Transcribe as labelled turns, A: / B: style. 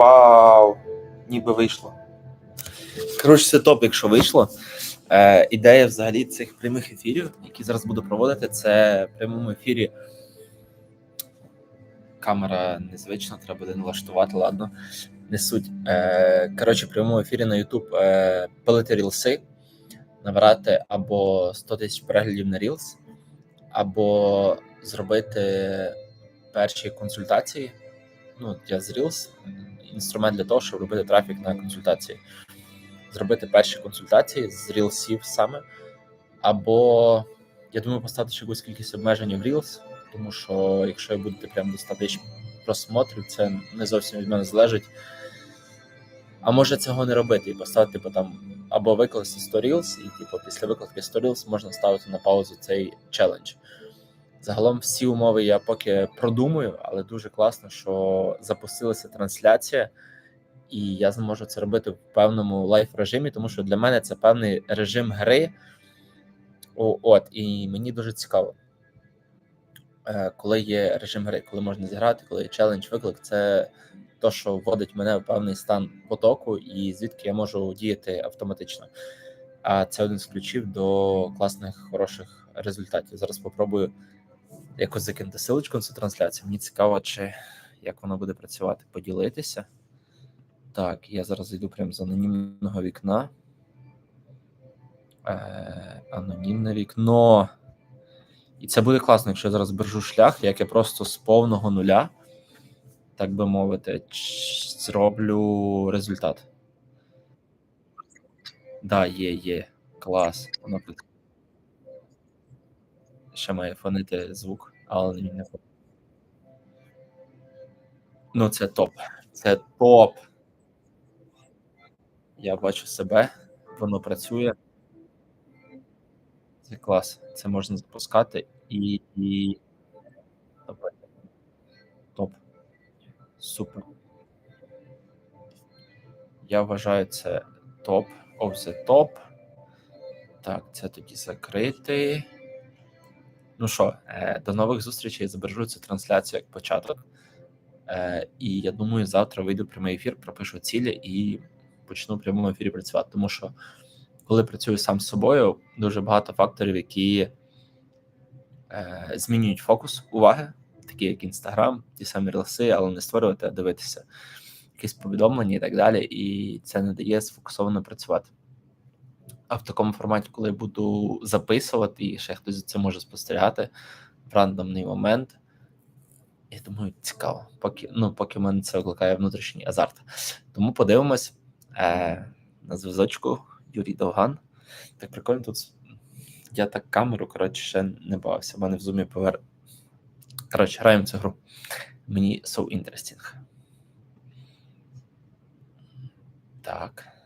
A: Вау! Ніби вийшло. Коротше, це топ, якщо вийшло. Е, ідея взагалі цих прямих ефірів, які зараз буду проводити, це в прямому ефірі. Камера незвична, треба буде налаштувати, ладно. Не суть. Е, коротше, в прямому ефірі на YouTube е, пилити рілси, набирати або 100 тисяч переглядів на Reels, або зробити перші консультації. Ну, я з Reels, інструмент для того, щоб робити трафік на консультації. Зробити перші консультації з Reelsів саме. Або я думаю, поставити ще якусь кількість обмежень в Reels, тому що якщо ви будете прям до 100 тисяч просмотрів, це не зовсім від мене залежить. А може цього не робити і поставити, типу, там або викласти 100 Reels, і типу, після викладки 100 Reels можна ставити на паузу цей челендж. Загалом всі умови я поки продумую, але дуже класно, що запустилася трансляція, і я зможу це робити в певному лайф режимі, тому що для мене це певний режим гри. От, і мені дуже цікаво, е, коли є режим гри, коли можна зіграти, коли є челендж, виклик, це то, що вводить мене в певний стан потоку, і звідки я можу діяти автоматично. А це один з ключів до класних, хороших результатів. Зараз попробую якось закинути силочку на цю трансляцію. Мені цікаво, чи як воно буде працювати, поділитися. Так, я зараз зайду прямо з анонімного вікна. Е, Анонімне вікно. І це буде класно, якщо я зараз бережу шлях, як я просто з повного нуля, так би мовити, зроблю результат. Да, є, є. Клас. Воно ще має фонити звук, але він не фонить. Ну, це топ. Це топ. Я бачу себе, воно працює. Це клас. Це можна запускати і. і... Топ. Супер. Я вважаю це топ. О, це топ. Так, це тоді закрити. Ну що, е, до нових зустрічей. Забережу цю трансляцію як початок. Е, І я думаю, завтра вийду прямий ефір, пропишу цілі і почну в прямому ефірі працювати. Тому що, коли працюю сам з собою, дуже багато факторів, які е, змінюють фокус уваги, такі як Інстаграм, ті самі релси, але не створювати, а дивитися якісь повідомлення і так далі. І це не дає сфокусовано працювати. А в такому форматі, коли я буду записувати, і ще хтось за це може спостерігати в рандомний момент. Я думаю, цікаво, поки ну, поки в мене це викликає внутрішній азарт. Тому подивимось е, на зв'язочку Юрій Довган. Так прикольно тут. Я так камеру, коротше, ще не бавився. У мене в зумі повер. Коротше, граємо цю гру. Мені so interesting. Так.